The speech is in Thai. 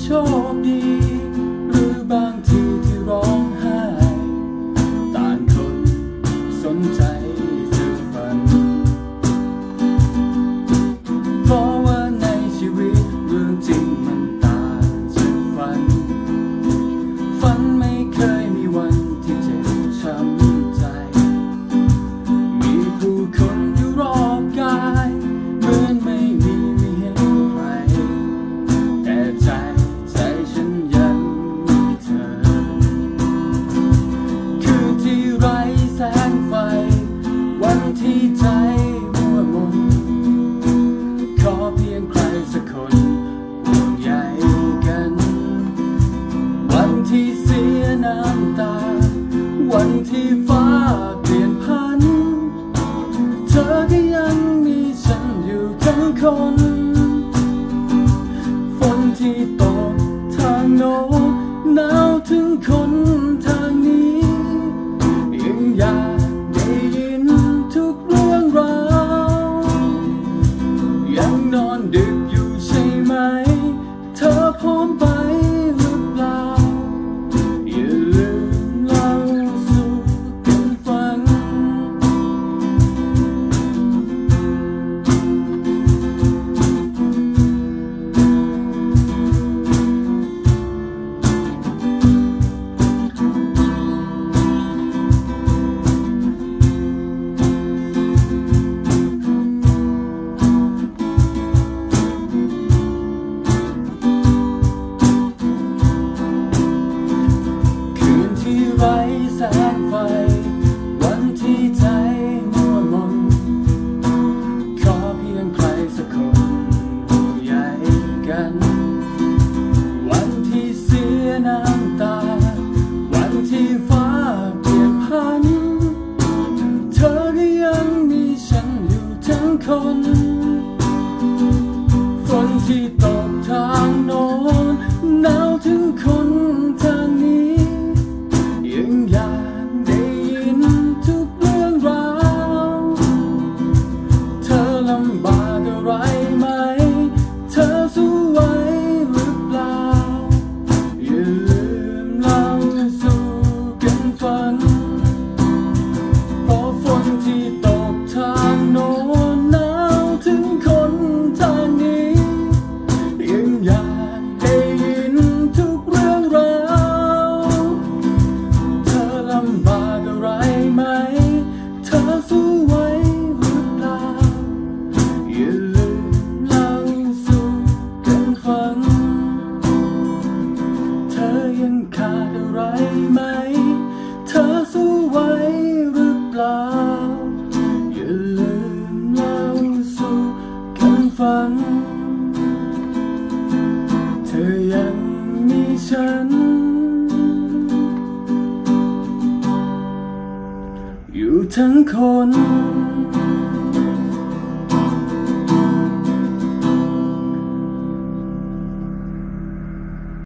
โช วันที่ฟ้าเปลี่ยนพัน เธอก็ยังมีฉันอยู่ทั้งคน covenant ัน เธอยังมีฉัน อยู่ทั้งคน